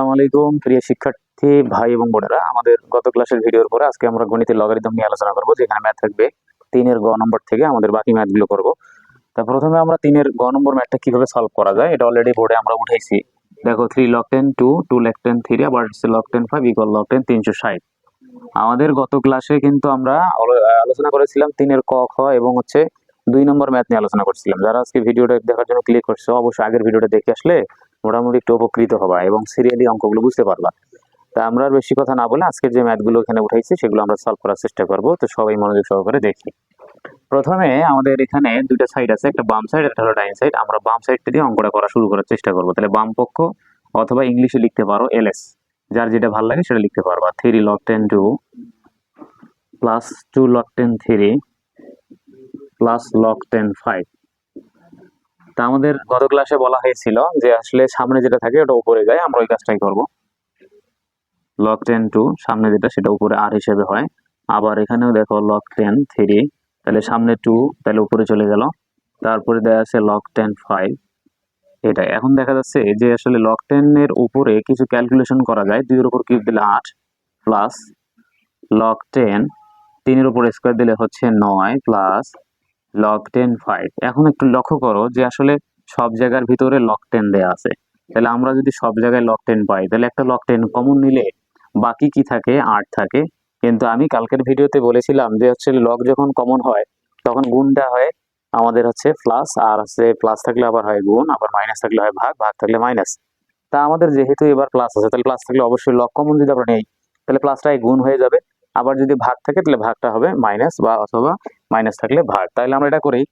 আসসালামু আলাইকুম, প্রিয় শিক্ষার্থী, ভাই এবং বোনেরা। আমাদের গত ক্লাসের ভিডিওর পরে আজকে আমরা গণিতের লগারিদম নিয়ে আলোচনা করব, যেখানে ম্যাথ থাকবে তিনের গ নম্বর থেকে আমাদের বাকি ম্যাথগুলো করব। তা প্রথমে আমরা তিনের গ নম্বর ম্যাথটা কীভাবে সলভ করা যায়, এটা অলরেডি বোর্ডে আমরা উঠাইছি দেখো three log ten two two log ten three আবার log ten five equal log ten তিনশো ষাট। আমাদের গত ক্লাসে কিন্তু আমরা আলোচনা করেছিলাম তিনের ক, খ এবং হচ্ছে দুই নম্বর ম্যাথ নিয়ে আলোচনা করছিলাম। যারা আজকে ভিডিওটা দেখার জন্য ক্লিক করছে, অবশ্যই আগের ভিডিওটা দেখে আসলে মোটামুটি একটু উপকৃত হবা এবং সিরিয়ালি অঙ্কগুলো বুঝতে পারবা। তা আমরা আর বেশি কথা না বলে আজকের যে ম্যাথগুলো এখানে উঠাইছি, সেগুলো আমরা সলভ করার চেষ্টা করব। তো সবাই মনোযোগ সহকারে দেখি। প্রথমে আমাদের এখানে দুইটা সাইড আছে, একটা বাম সাইড একটা হলো ডাইন সাইড আমরা বাম সাইডটা দিয়ে অঙ্কটা করা শুরু করার চেষ্টা করব। তাহলে বাম পক্ষ অথবা ইংলিশে লিখতে পারো এলএস যার যেটা ভালো লাগে সেটা লিখতে পারবা। Three log ten two plus two log ten three plus log ten five তা আমাদের গত ক্লাসে বলা হয়েছিল যে আসলে সামনে যেটা থাকে ওটা উপরে যায়, আমরা ওই কাজটাই করব। লক টেন টু সামনে যেটা সেটা উপরে আর হিসেবে হয়। আবার এখানেও দেখো লক টেন থ্রি তাহলে সামনে টু তাহলে উপরে চলে গেল। তারপরে দেওয়া আছে লক টেন ফাইভ এটা এখন দেখা যাচ্ছে যে আসলে লক টেনের উপরে কিছু ক্যালকুলেশন করা যায়। দুইয়ের উপর কিউব দিলে আট প্লাস লক টেন তিনের উপর স্কোয়ার দিলে হচ্ছে নয় প্লাস লক টেন ফাইভ এখন একটু লক্ষ্য করো যে আসলে সব জায়গার ভিতরে লক টেন দেওয়া আছে। তাহলে আমরা যদি সব জায়গায় লক টেন পাই, তাহলে একটা লক টেন কমন নিলে বাকি কি থাকে? আট থাকে। কিন্তু আমি কালকের ভিডিওতে বলেছিলাম যে হচ্ছে লক যখন কমন হয়, তখন গুণটা হয় আমাদের হচ্ছে প্লাস আর হচ্ছে প্লাস থাকলে আবার হয় গুণ, আবার মাইনাস থাকলে হয় ভাগ ভাগ থাকলে মাইনাস তা আমাদের যেহেতু এবার প্লাস আছে, তাহলে প্লাস থাকলে অবশ্যই লক কমন যদি আমরা নেই, তাহলে প্লাসটাই গুণ হয়ে যাবে। আবার যদি ভাগ থাকে, তাহলে ভাগটা হবে মাইনাস বা অথবা মাইনাস থাকলে ভাগ। তাহলে আমরা এটা করি,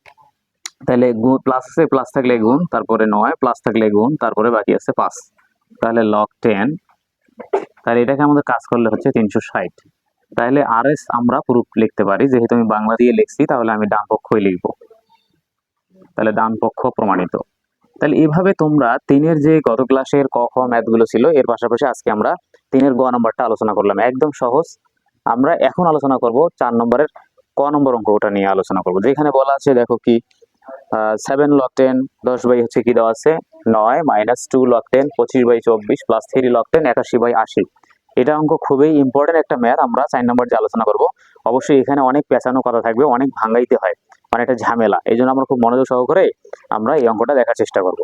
তাহলে প্লাস আছে প্লাস থাকলে গুণ, তারপরে নয় প্লাস থাকলে গুণ, তারপরে বাকি আছে পাঁচ। তাহলে লক টেন তাহলে এটাকে আমাদের কাজ করলে হচ্ছে তিনশো ষাট। তাহলে আর এস আমরা প্রুফ লিখতে পারি, যেহেতু আমি বাংলা দিয়ে লিখছি, তাহলে আমি ডান পক্ষই লিখব। তাহলে ডান পক্ষ প্রমাণিত। তাহলে এইভাবে তোমরা তিনের যে গত ক্লাসের ক, খ ম্যাথগুলো ছিল, এর পাশাপাশি আজকে আমরা তিনের গ নম্বরটা আলোচনা করলাম। একদম সহজ। আমরা এখন আলোচনা করব চার নম্বরের ক নম্বর অঙ্ক ওটা নিয়ে আলোচনা করব। যেখানে বলা আছে, দেখো কি সেভেন লক টেন দশ বাই হচ্ছে কি দেওয়া আছে? নয় মাইনাস টু লক টেন পঁচিশ বাই চব্বিশ প্লাস থ্রি লক টেন একাশি বাই আশি। এটা অঙ্ক খুবই ইম্পর্টেন্ট একটা ম্যাথ আমরা চার নম্বর যে আলোচনা করব। অবশ্যই এখানে অনেক পেঁচানো কথা থাকবে, অনেক ভাঙাইতে হয় মানে একটা ঝামেলা। এই জন্য আমরা খুব মনোযোগ সহকারে আমরা এই অঙ্কটা দেখার চেষ্টা করব।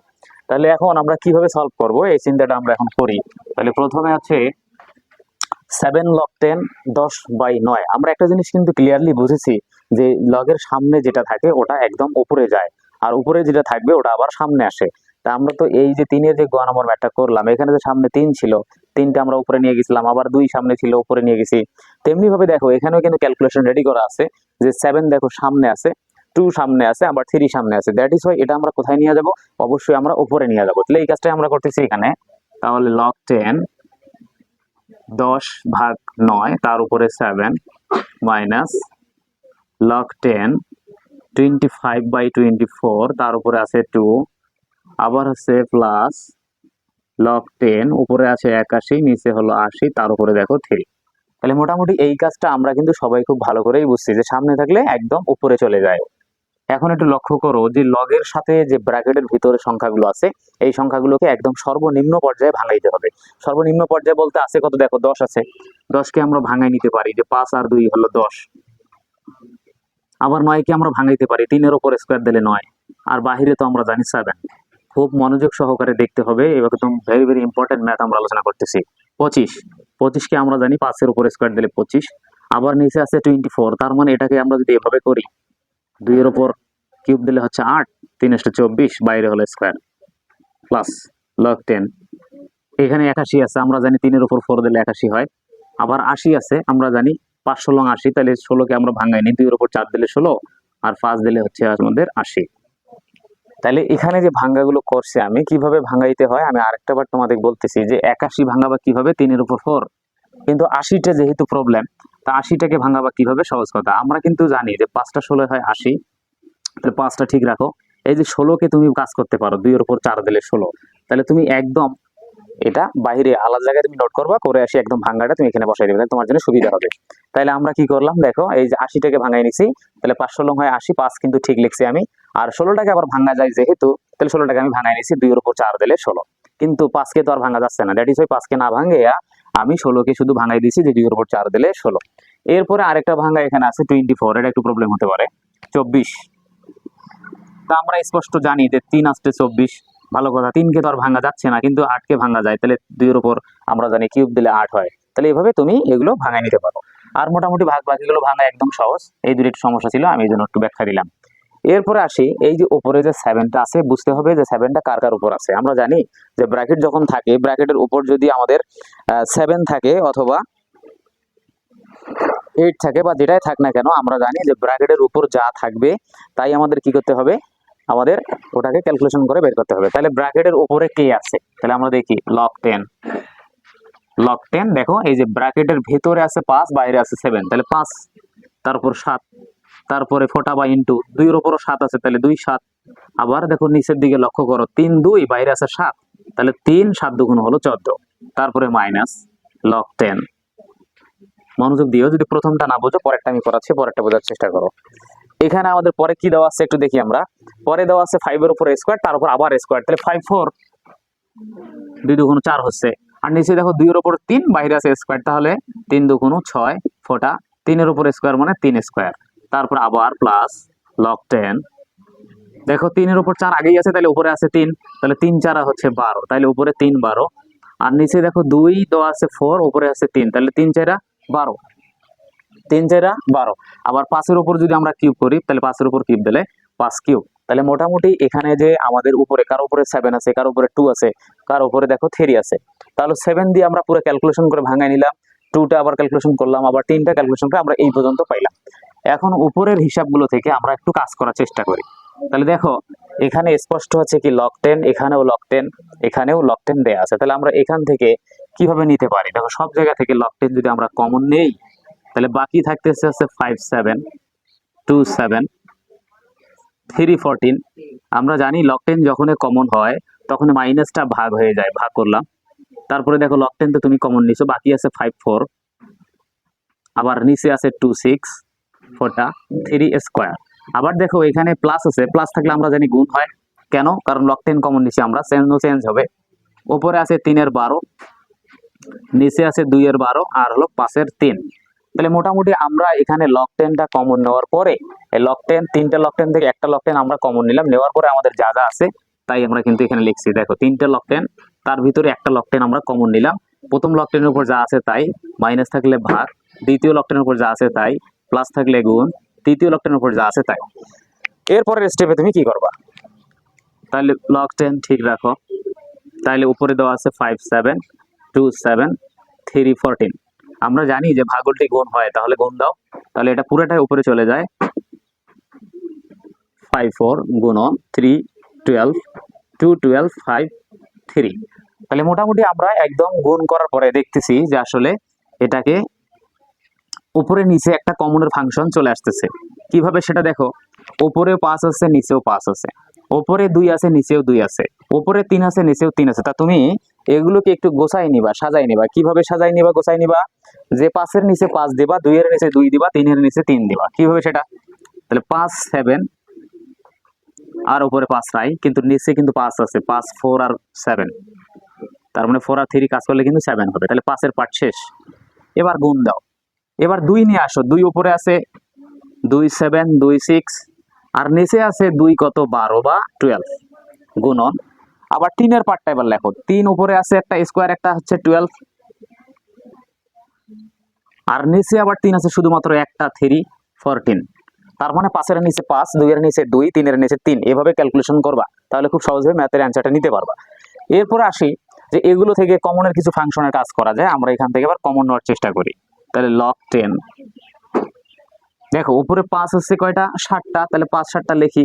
তাহলে এখন আমরা কীভাবে সলভ করব? এই চিন্তাটা আমরা এখন করি। তাহলে প্রথমে আছে সেভেন লক টেন দশ বাই নয়। আমরা একটা জিনিস কিন্তু ক্লিয়ারলি বুঝেছি যে লগের সামনে যেটা থাকে, ওটা একদম উপরে যায়। আর উপরে যেটা থাকবে, ওটা আবার সামনে আসে। তা আমরা তো এই যে তিনের যে গ নম্বর ম্যাটটা করলাম, এখানে যে সামনে তিন ছিল, তিনটা আমরা উপরে নিয়ে গেছিলাম, আবার দুই সামনে ছিল, উপরে নিয়ে গেছি। তেমনি ভাবে দেখো, এখানেও কিন্তু ক্যালকুলেশন রেডি করা আছে যে সেভেন দেখো সামনে আছে টু সামনে আছে, আবার থ্রি সামনে আছে। দ্যাট ইজ ওয়াই এটা আমরা কোথায় নিয়ে যাব? অবশ্যই আমরা উপরে নিয়ে যাব। তাহলে এই কাজটাই আমরা করতেছি এখানে। তাহলে লক টেন দশ ভাগ নয়, তার উপরে seven minus log ten twenty five by twenty four তার উপরে আছে টু আবার হচ্ছে প্লাস লক টেন উপরে আছে একাশি, নিচে হলো আশি, তার উপরে দেখো থ্রি তাহলে মোটামুটি এই কাজটা আমরা কিন্তু সবাই খুব ভালো করেই বুঝছি যে সামনে থাকলে একদম উপরে চলে যায়। এখন একটু লক্ষ্য করো যে লগের সাথে যে ব্র্যাকেটের ভিতরে সংখ্যাগুলো আছে, এই সংখ্যাগুলোকে একদম সর্বনিম্ন পর্যায়ে ভাঙাইতে হবে। সর্বনিম্ন পর্যায়ে বলতে আছে কত? দেখো, দশ আছে। দশকে আমরা ভাঙাই নিতে পারি যে পাঁচ আর দুই হলো দশ। আবার নয়কে আমরা ভাঙাইতে পারি, তিনের ওপর স্কোয়ার দিলে নয়। আর বাহিরে তো আমরা জানি সেভেন খুব মনোযোগ সহকারে দেখতে হবে এবার একদম ভেরি ভেরি ইম্পর্টেন্ট ম্যাথ আমরা আলোচনা করতেছি। পঁচিশ। পঁচিশকে আমরা জানি পাঁচের উপর স্কোয়ার দিলে পঁচিশ। আবার নিচে আছে টোয়েন্টি ফোর তার মানে এটাকে আমরা যদি এভাবে করি, দুইয়ের ওপর কিউব দিলে হচ্ছে আট, তিন এসটা চব্বিশ, বাইরে হলো স্কোয়ার। Plus log ten. এখানে একাশি আছে, আমরা জানি তিনের উপর ফোর দিলে একাশি হয়। আবার আশি আছে, আমরা জানি পাঁচ ষোলো আশি, তাহলে ষোলোকে আমরা ভাঙাই নি দুইয়ের উপর চার দিলে ষোলো, আর পাঁচ দিলে হচ্ছে আমাদের আশি। তাহলে এখানে যে ভাঙ্গাগুলো করছি আমি, কীভাবে ভাঙাইতে হয়? আমি আরেকটা বার তোমাদের বলতেছি যে একাশি ভাঙাবা কীভাবে? তিনের উপর ফোর। কিন্তু আশিটা যেহেতু প্রবলেম তা আশিটাকে ভাঙাবা কীভাবে? সহজ কথা। আমরা কিন্তু জানি যে পাঁচটা ষোলো হয় আশি তাহলে পাঁচটা ঠিক রাখো। এই যে ষোলোকে তুমি কাজ করতে পারো, দুইয়ের উপর চার দিলে ষোলো। তাহলে তুমি একদম এটা বাইরে আলাদা জায়গায় তুমি নোট করবা, করে আসি একদম ভাঙ্গাটা তুমি এখানে বসাই দেবে, তাহলে তোমার জন্য সুবিধা হবে। তাহলে আমরা কি করলাম, দেখো, এই যে আশিটাকে ভাঙাই নিছি, তাহলে পাঁচ ষোলো হয় আশি, পাঁচ কিন্তু ঠিক লিখছি আমি। আর ষোলোটাকে আবার ভাঙা যায় যেহেতু, তাহলে ষোলোটাকে আমি ভাঙাই নিছি, দুইয়ের উপর চার দিলে ষোলো। কিন্তু পাঁচকে তো আর ভাঙা যাচ্ছে না দ্যাট ইজ ওই পাঁচকে না ভাঙে আমি ষোলোকে শুধু ভাঙাই দিয়েছি যে দুইয়ের উপর চার দিলে ষোলো। এরপরে আরেকটা ভাঙা এখানে আছে টোয়েন্টি ফোর এটা একটু প্রবলেম হতে পারে। চব্বিশ। তা আমরা স্পষ্ট জানি যে তিন আসতে চব্বিশ, ভালো কথা। তিনকে তো আর ভাঙা যাচ্ছে না, কিন্তু আটকে ভাঙা যায়। তাহলে দুইয়ের উপর আমরা জানি কিউব দিলে আট হয়। তাহলে এভাবে তুমি এগুলো ভাঙাই নিতে পারো। আর মোটামুটি ভাগ বাকিগুলো ভাঙা একদম সহজ। এই দুটো সমস্যা ছিল, আমি এই জন্য একটু ব্যাখ্যা দিলাম। এরপরে আসি, এই যে উপরে যে সেভেনটা আছে, বুঝতে হবে যে সেভেনটা কার কার উপর আছে। আমরা জানি যে ব্র্যাকেট যখন থাকে ব্র্যাকেটের উপর যদি আমাদের সেভেন থাকে অথবা এইট থাকে বা যেটাই থাক না কেন, আমরা জানি যে ব্র্যাকেটের উপর যা থাকবে, তাই আমাদের কি করতে হবে? আমাদের ওটাকে ক্যালকুলেশন করে বের করতে হবে। তাহলে ব্র্যাকেটের উপরে কে আছে? তাহলে আমরা দেখি লক টেন লক টেন দেখো, এই যে ব্র্যাকেটের ভেতরে আছে পাঁচ, বাইরে আছে সেভেন তাহলে পাঁচ, তারপর সাত, তারপরে ফোটা বা ইন্টু দুইয়ের উপরও সাত আছে, তাহলে দুই, সাত। আবার দেখো, নিচের দিকে লক্ষ্য করো, তিন, দুই, বাইরে আছে সাত। তাহলে তিন, সাত দুগুণ হলো চোদ্দ। তারপরে মাইনাস লক টেন মনোযোগ দিও যদি প্রথমটা না বোঝো, পরেরটা আমি করাচ্ছি, পরেরটা বোঝার চেষ্টা করো। এখানে আমাদের পরে কি দেওয়া আছে একটু দেখি আমরা। পরে দেওয়া আছে ফাইভের উপর স্কোয়ার তার উপর আবার স্কোয়ার তাহলে ফাইভ ফোর দুই দুগুণ চার হচ্ছে। আর নিচে দেখো দুইয়ের উপর তিন, বাইরে আছে স্কোয়ার তাহলে তিন দুগুণ ছয় ফোটা, তিনের উপর স্কোয়ার মানে তিন স্কোয়ার তারপর আবার প্লাস লক টেন দেখো তিনের উপর চার আগেই আছে, তাহলে উপরে আছে তিন। তাহলে তিন চারা হচ্ছে বারো, তাহলে উপরে তিন বারো। আর নিচে দেখো দুই, দেওয়া আছে ফোর উপরে আছে তিন। তাহলে তিন চারা বারো। তিন চারা বারো। আবার পাঁচের উপর যদি আমরা কিউব করি, তাহলে পাঁচের উপর কিউব দিলে পাঁচ কিউব তাহলে মোটামুটি এখানে যে আমাদের উপরে, কার উপরে সেভেন আছে, কার উপরে টু আছে, কার উপরে দেখো থ্রি আছে। তাহলে সেভেন দিয়ে আমরা পুরো ক্যালকুলেশন করে ভাঙাই নিলাম। টুটা আবার ক্যালকুলেশন করলাম, আবার তিনটা ক্যালকুলেশন করে আমরা এই পর্যন্ত পাইলাম। এখন উপরের হিসাবগুলো থেকে আমরা একটু কাজ করার চেষ্টা করি। তাহলে দেখো, এখানে স্পষ্ট হচ্ছে কি লক টেন এখানেও লক টেন এখানেও লক টেন দেওয়া আছে। তাহলে আমরা এখান থেকে কীভাবে নিতে পারি? দেখো, সব জায়গা থেকে লক টেন যদি আমরা কমন নেই তাহলে বাকি থাকতেছে হচ্ছে five seven two seven three fourteen আমরা জানি লক টেন যখন কমন হয় তখন মাইনাসটা ভাগ হয়ে যায়, ভাগ করলাম। তারপরে দেখো লক টেন তো তুমি কমন নিছো, বাকি আছে ফাইভ ফোর আবার নিচে আছে টু সিক্স ফোরটা থ্রি স্কোয়ার আবার দেখো এখানে প্লাস আছে প্লাস থাকলে আমরা জানি গুণ হয়। কেন? কারণ লক টেন কমন নিচে আমরা চেঞ্জ চেঞ্জ হবে। ওপরে আছে তিনের বারো, নিচে আছে দুইয়ের বারো, আর হলো পাঁচের তিন। তাহলে মোটামুটি আমরা এখানে লক টেনটা কমন নেওয়ার পরে লক টেন তিনটা লক টেন থেকে একটা লক টেন আমরা কমন নিলাম। নেওয়ার পরে আমাদের যা যা আছে, তাই আমরা কিন্তু এখানে লিখছি। দেখো, তিনটে লক টেন তার ভিতরে একটা লক টেন আমরা কমন নিলাম। প্রথম লক টেনের উপর যা আছে তাই মাইনাস থাকলে ভাগ, দ্বিতীয় লক টেনের উপর যা আছে তাই প্লাস থাকলে গুণ, তৃতীয় লক টেনের উপর যা আছে তাই। এরপরের স্টেপে তুমি কি করবা? তাহলে লক টেন ঠিক রাখো। তাহলে উপরে দেওয়া আছে five seven two seven three fourteen আমরা জানি যে ভাগলটি গুণ হয়, তাহলে গুণ দাও। তাহলে এটা পুরোটাই উপরে চলে যায়। ফাইভ ফোর গুণন three twelve two twelve five three তাহলে মোটামুটি আমরা একদম গুণ করার পরে দেখতেছি যে আসলে এটাকে উপরে নিচে একটা কমনের ফাংশন চলে আসতেছে। কীভাবে সেটা দেখো? উপরে পাঁচ আছে, নিচেও পাঁচ আছে। ওপরে দুই আছে, নিচেও দুই আছে। উপরে তিন আছে, নিচেও তিন আছে। তা তুমি এগুলোকে একটু গোছাই নিবা সাজাই নিবা। কীভাবে সাজাই নিবা গোছাই নিবা? যে পাঁচের নিচে পাঁচ দিবা, দুইয়ের নিচে দুই দিবা, তিনের নিচে তিন দিবা। কীভাবে সেটা? তাহলে পাঁচ সেভেন আর উপরে পাঁচ নাই, কিন্তু নিচে কিন্তু পাঁচ আছে, পাঁচ ফোর আর সেভেন তার মানে ফোর আর থ্রি কাজ করলে কিন্তু সেভেন হবে। তাহলে পাঁচের পার্ট শেষ। এবার গুণ দাও। এবার দুই নিয়ে আসো। দুই উপরে আছে, দুই সেভেন দুই সিক্স আর নিচে আছে দুই কত? বারো বা টুয়েলভ গুণন আবার তিনের পার্টটা এবার লেখো। তিন উপরে আছে একটা স্কোয়ার একটা হচ্ছে টুয়েলভ আর নিচে আবার তিন আছে শুধুমাত্র একটা থ্রি ফোরটিন তার মানে পাঁচের নিচে পাঁচ, দুইয়ের নিচে দুই, তিনের নিচে তিন। এভাবে ক্যালকুলেশন করবা, তাহলে খুব সহজভাবে ম্যাথের অ্যান্সারটা নিতে পারবা। এরপর আসি যে এগুলো থেকে কমনের কিছু ফাংশনের কাজ করা যায়, আমরা এখান থেকে আবার কমন নেওয়ার চেষ্টা করি। তাহলে লক টেন দেখো, উপরে পাঁচ হচ্ছে কয়টা? ষাটটা। তাহলে পাঁচ, ষাটটা লিখি।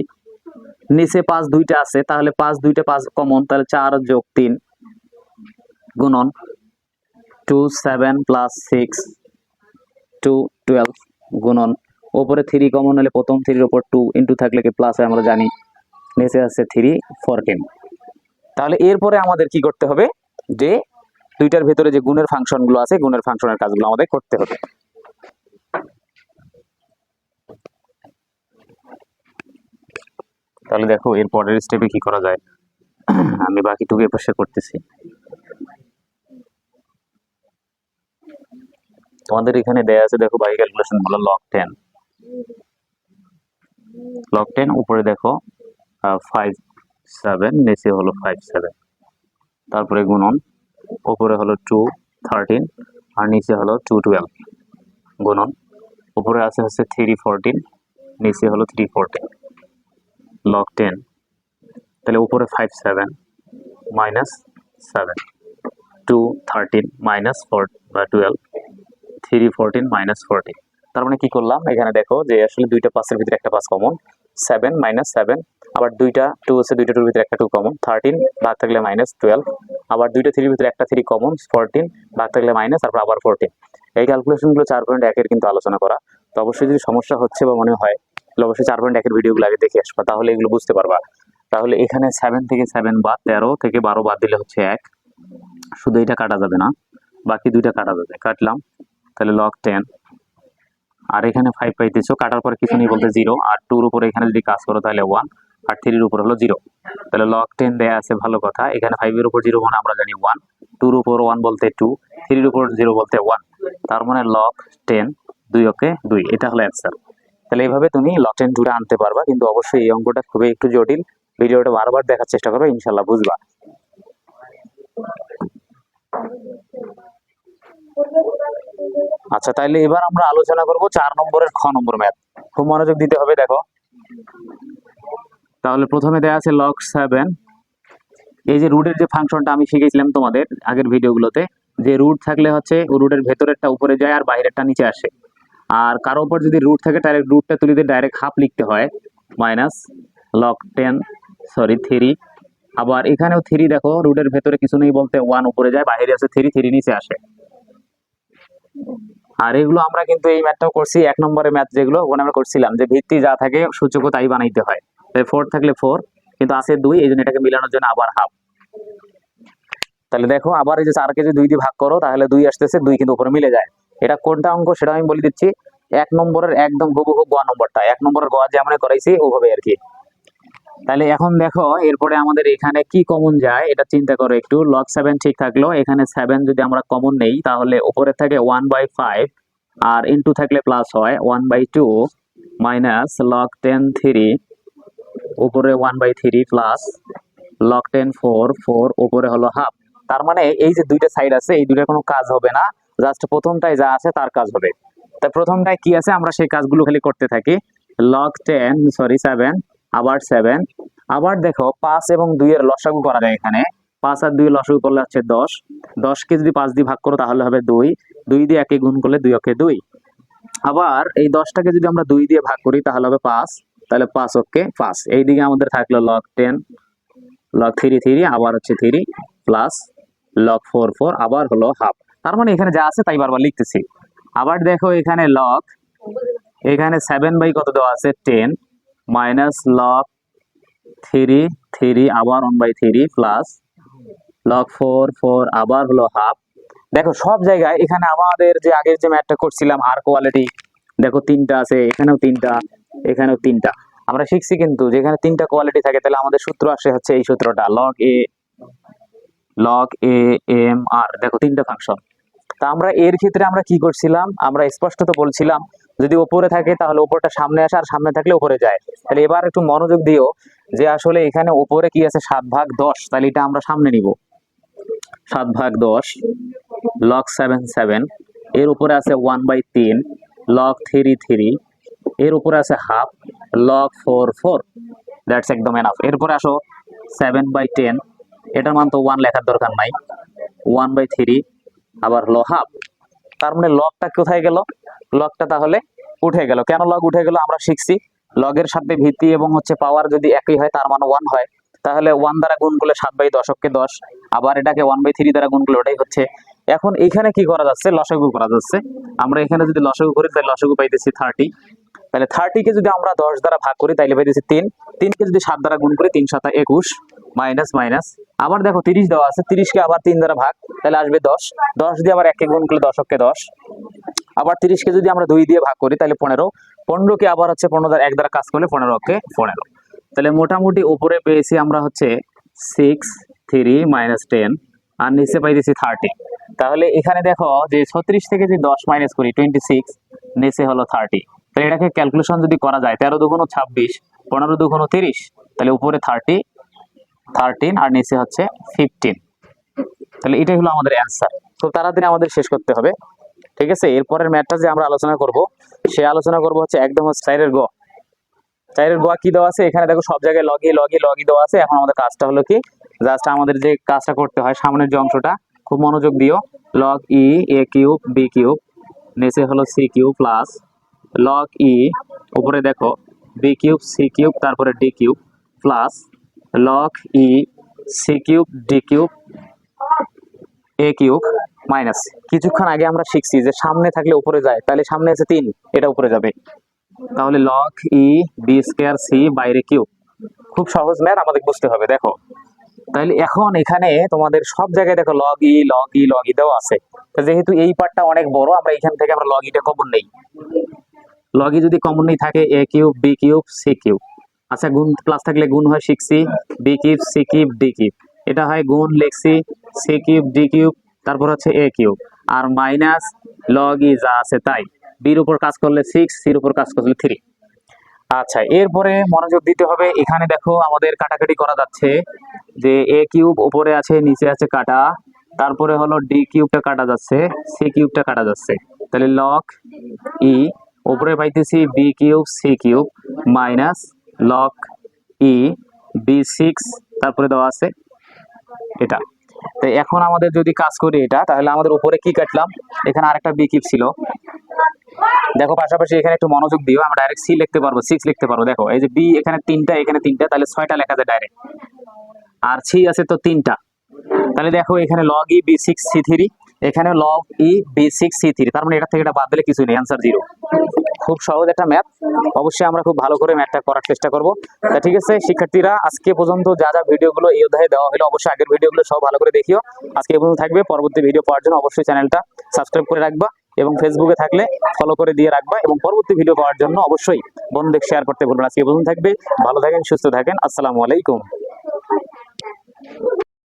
নিচে পাঁচ দুইটা আছে, তাহলে পাঁচ দুইটা পাঁচ কমন তাহলে চার যোগ তিন গুণন two seven plus six two twelve গুণন। ওপরে থ্রি কমন হলে প্রথম থ্রির ওপর টু ইন্টু থাকলে কি প্লাস আমরা জানি। নিচে আছে থ্রি ফোরটিন তাহলে এরপরে আমাদের কি করতে হবে? যে দুইটার ভেতরে যে গুণের ফাংশনগুলো আছে, গুণের ফাংশনের কাজগুলো আমাদের করতে হবে। তাহলে দেখো এর পরের স্টেপে কি করা যায়? আমি বাকিটুকু এপাশে করতেছি। তোমাদের এখানে দেয়া আছে, দেখো বাই ক্যালকুলেশন হলো লগ টেন লগ টেন উপরে দেখো ফাইভ সেভেন নিচে হলো ফাইভ সেভেন তারপরে গুণন, উপরে হলো টু থার্টিন আর নিচে হলো টু টুয়েলভ গুণন, উপরে আছে হচ্ছে থ্রি ফোরটিন নিচে হলো থ্রি ফোরটিন লগ টেন তাহলে উপরে five seven minus seven two thirteen minus four বা twelve three fourteen minus fourteen তার মানে কি করলাম? এখানে দেখো যে আসলে দুইটা পাসের ভিতরে একটা pass common seven minus seven আবার দুইটা টু আছে, দুইটা টুর ভিতরে একটা টু কমন থার্টিন ভাগ থাকলে মাইনাস টুয়েলভ আবার দুইটা থ্রির ভিতরে একটা থ্রি কমন ফোরটিন ভাগ থাকলে মাইনাস তারপর আবার ফোরটিন এই ক্যালকুলেশনগুলো চার পয়েন্ট একের কিন্তু আলোচনা করা। তো অবশ্যই যদি সমস্যা হচ্ছে বা মনে হয় তাহলে অবশ্যই চার পয়েন্ট একের ভিডিওগুলো আগে দেখে আসবা তাহলে এগুলো বুঝতে পারবা। তাহলে এখানে সেভেন থেকে সেভেন বাদ তেরো থেকে বারো বাদ দিলে হচ্ছে এক। শুধু এটা কাটা যাবে না বাকি দুইটা কাটা যাবে। কাটলাম তাহলে লগ টেন আর এখানে ফাইভ পাইতেছো কাটার পরে কিছু নেই বলতে জিরো আর টুর উপরে এখানে যদি কাজ করো তাহলে ওয়ান আর থ্রির উপর হলো জিরো তাহলে লক টেন দেয়া আছে ভালো কথা। এখানে ফাইভের উপর জিরো মানে আমরা জানি ওয়ান টুর উপর ওয়ান বলতে টু থ্রির উপর জিরো বলতে ওয়ান তার মানে লক টেন দুই ওকে দুই। এটা হলো অ্যান্সার তাহলে এইভাবে তুমি লগ টেন টুটা আনতে পারবা। কিন্তু অবশ্যই এই অঙ্কটা খুবই একটু জটিল। ভিডিওটা বারবার দেখার চেষ্টা করবে ইনশাল্লাহ বুঝবা। আচ্ছা তাইলে এবার আমরা আলোচনা করব চার নম্বরের খ নম্বর ম্যাথ খুব মনোযোগ দিতে হবে, দেখো। তাহলে প্রথমে দেয়া আছে লগ সেভেন এই যে রুটের যে ফাংশনটা আমি শিখেছিলাম তোমাদের আগের ভিডিওগুলোতে যে রুট থাকলে হচ্ছে রুটের ভেতরেরটা উপরে যায় আর বাইরেরটা নিচে আসে। আর কারও উপর যদি রুট থাকে ডাইরেক্ট রুটটা তুলে দিয়ে ডাইরেক্ট হাফ লিখতে হয় minus log ten sorry three আবার এখানেও থ্রি দেখো রুটের ভেতরে কিছু নেই বলতে ওয়ান উপরে যায় বাইরে আছে থ্রি থ্রি নিচে আসে। আর এগুলো আমরা কিন্তু এই ম্যাথটাও করছি, এক নম্বরের ম্যাথ যেগুলো, ওখানে আমরা করছিলাম যে ভিত্তি যা থাকে সূচক তাই বানাইতে হয়। ফোর থাকলে ফোর কিন্তু আছে দুই, এই জন্য এটাকে মিলানোর জন্য আবার হাফ তাহলে দেখো, আবার এই যে চারকে যদি দুই দিয়ে ভাগ করো, তাহলে দুই আসতেছে, দুই কিন্তু উপরে মিলে যায়। এটা কোনটা অঙ্ক সেটা আমি বলে দিচ্ছি। এক নম্বরের একদম হুবহু গোয়া নম্বরটা। এক নম্বরের গোয়া যেমন করাইছি, ওভাবে আর কি। তাহলে এখন দেখো, এরপরে আমাদের এখানে কি কমন যায়, এটা চিন্তা করো একটু। লগ সেভেন ঠিক থাকল, এখানে সেভেন যদি আমরা কমন নেই, তাহলে উপরে থাকে ওয়ান বাই ফাইভ আর ইন্টু থাকলে প্লাস হয় one by two minus log ten three উপরে one by three plus log ten four four উপরে হলো হাফ তার মানে এই যে দুইটা সাইড আছে, এই দুইটার কোনো কাজ হবে না। জাস্ট প্রথমটায় যা আছে তার কাজ হবে। তা প্রথমটায় কি আছে? আমরা সেই কাজগুলো খালি করতে থাকি। লগ টেন সরি সেভেন আবার সেভেন আবার দেখো পাঁচ এবং দুইয়ের লসাগু করা যায় এখানে। পাঁচ আর দুই লসাগু করলে হচ্ছে দশ। দশকে যদি পাঁচ দিয়ে ভাগ করো তাহলে হবে দুই। দুই দিয়ে একে গুণ করলে দুই অকে দুই। আবার এই দশটাকে যদি আমরা দুই দিয়ে ভাগ করি তাহলে হবে পাঁচ। তাহলে পাঁচ ওকে পাঁচ। এইদিকে আমাদের থাকল log ten log three three আবার হচ্ছে three plus log four four আবার হলো হাফ তার মানে এখানে যা আছে তাই বারবার লিখতেছি। আবার দেখো এখানে লক এখানে সেভেন বাই কত দেওয়া আছে? Ten minus log three three আবার one by three plus log four four আবার হলো হাফ দেখো সব জায়গায় এখানে আমাদের যে আগের যে ম্যাথটা করছিলাম আর কোয়ালিটি দেখো তিনটা আছে, এখানেও তিনটা এখানেও তিনটা। আমরা শিখছি কিন্তু যেখানে তিনটা কোয়ালিটি থাকে, তাহলে আমাদের সূত্র আসে হচ্ছে এই সূত্রটা log A log A M আর দেখো তিনটা ফাংশন তা আমরা এর ক্ষেত্রে আমরা কি করছিলাম? আমরা স্পষ্টত বলছিলাম, যদি ওপরে থাকে তাহলে ওপরটা সামনে আসে, আর সামনে থাকলে উপরে যায়। তাহলে এবার একটু মনোযোগ দিও যে আসলে এখানে ওপরে কি আছে? সাত ভাগ দশ। তাহলে এটা আমরা সামনে নিব। সাত ভাগ দশ লক সেভেন সেভেন এর উপরে আছে ওয়ান বাই তিন লক থ্রি থ্রি এর উপরে আছে half log four four that's একদম এনাফ এরপরে আসো সেভেন বাই টেন এটার মান তো ওয়ান লেখার দরকার নাই। ওয়ান বাই থ্রি আবার হলো তার মানে লগটা কোথায় গেল? লগটা তাহলে উঠে গেল। কেন লগ উঠে গেল? আমরা শিখছি। লগের সাথে ভিত্তি এবং হচ্ছে পাওয়ার যদি একই হয়, তার মানে ওয়ান হয়। তাহলে ওয়ান দ্বারা গুণ করলে সাত বাই দশককে দশ। আবার এটাকে ওয়ান বাই থ্রি দ্বারা গুণ করলে ওটাই হচ্ছে। এখন এখানে কি করা যাচ্ছে? লসাগু করা যাচ্ছে। আমরা এখানে যদি লসাগু করি, তাহলে লসাগু পাইতেছি থার্টি তাহলে থার্টিকে যদি আমরা দশ দ্বারা ভাগ করি তাহলে পাইতেছি তিন। তিনকে যদি সাত দ্বারা গুণ করি, তিন সাতা একুশ। Minus minus. আবার দেখো তিরিশ দেওয়া আছে, তিরিশকে আবার তিন দ্বারা ভাগ, তাহলে আসবে দশ। দশ দিয়ে আবার একে গুণ করলে দশককে দশ। আবার তিরিশকে যদি আমরা দুই দিয়ে ভাগ করি, তাহলে পনেরো। পনেরোকে আবার হচ্ছে পনেরো এক দ্বারা কাজ করলে পনেরো কে পনেরো। তাহলে মোটামুটি উপরে পেয়েছি আমরা হচ্ছে সিক্স থ্রি মাইনাস টেন আর নিচে পাইতেছি থার্টি তাহলে এখানে দেখো যে ছত্রিশ থেকে যদি দশ মাইনাস করি টোয়েন্টি সিক্স নিচে হলো থার্টি তাহলে এটাকে ক্যালকুলেশন যদি করা যায়, তেরো দুগুণ ছাব্বিশ, পনেরো দুগুণ তিরিশ, তাহলে উপরে থার্টি থার্টিন আর নিচে হচ্ছে ফিফটিন তাহলে এটাই হলো আমাদের অ্যান্সার খুব তাড়াতাড়ি আমাদের শেষ করতে হবে। ঠিক আছে? এরপরের ম্যাথটা যে আমরা আলোচনা করব, সে আলোচনা করব হচ্ছে একদম হচ্ছে চাইরের গ। চাইরের গোয়া কি দেওয়া আছে? এখানে দেখো সব জায়গায় লগি লগি লগি দেওয়া আছে। এখন আমাদের কাজটা হলো কি? জাস্ট আমাদের যে কাজটা করতে হয়, সামনের যে অংশটা, খুব মনোযোগ দিও। Log E A cube B cube নিচে হলো C cube plus log E উপরে দেখো বি কিউব সি কিউব তারপরে D cube plus log E C cube D cube A cube minus কিছুক্ষণ আগে আমরা শিখছি যে সামনে থাকলে উপরে যায়, তাহলে সামনে আছে তিন, এটা উপরে যাবে। তাহলে log E B square C বাইরে কিউব খুব সহজ ম্যাথ আমাদের বুঝতে হবে, দেখো। তাহলে এখন এখানে তোমাদের সব জায়গায় দেখো log E log E log E দেওয়া আছে। যেহেতু এই পার্টটা অনেক বড়, আমরা এখান থেকে আমরা লগ ইটা কমন নেই। লগ ই যদি কমন নেই থাকে A cube B cube C cube আচ্ছা গুণ প্লাস থাকলে গুণ হয় শিখছি B cube C cube D cube এটা হয় গুণ লেখছি সি কিউব ডি কিউব তারপর হচ্ছে এ কিউব আর মাইনাস লগ ই যা আছে তাই। বির উপর কাজ করলে সিক্স সির উপর কাজ করলে থ্রি আচ্ছা এরপরে মনোযোগ দিতে হবে। এখানে দেখো আমাদের কাটাকাটি করা যাচ্ছে যে এ কিউব উপরে আছে নিচে আছে কাটা। তারপরে হলো ডি কিউবটা কাটা যাচ্ছে সি কিউবটা কাটা যাচ্ছে। তাহলে লক ই উপরে পাইতেছি B cube C cube minus log E B six তারপরে দেওয়া আছে এটা। তো এখন আমাদের যদি কাজ করি এটা, তাহলে আমাদের উপরে কি কাটলাম? এখানে আরেকটা বি কিউব ছিল। দেখো পাশাপাশি এখানে একটু মনোযোগ দিও, আমরা ডাইরেক্ট সি লিখতে পারব সিক্স লিখতে পারব। দেখো, এই যে বি এখানে তিনটা এখানে তিনটা, তাহলে ছয়টা লেখা যায় ডাইরেক্ট আর সি আছে তো তিনটা। তাহলে দেখো এখানে log E B six C three এখানে log E B six C three তার মানে এটা থেকে এটা বাদ দিলে কিছুই নেই অ্যান্সার জিরো খুব সহজ একটা ম্যাথ অবশ্যই আমরা খুব ভালো করে ম্যাথটা করার চেষ্টা করব। তা ঠিক আছে, শিক্ষার্থীরা, আজকে পর্যন্ত যা যা ভিডিওগুলো এই অধ্যায়ে দেওয়া হলো, অবশ্যই আগের ভিডিওগুলো সব ভালো করে দেখিও। আজকে এই পর্যন্ত থাকবে। পরবর্তী ভিডিও পাওয়ার জন্য অবশ্যই চ্যানেলটা সাবস্ক্রাইব করে রাখবা এবং ফেসবুকে থাকলে ফলো করে দিয়ে রাখবা এবং পরবর্তী ভিডিও পাওয়ার জন্য অবশ্যই বন্ধুদের শেয়ার করতে ভুলবেন না। আজকে পর্যন্ত থাকবে। ভালো থাকেন, সুস্থ থাকেন। আসসালামু আলাইকুম।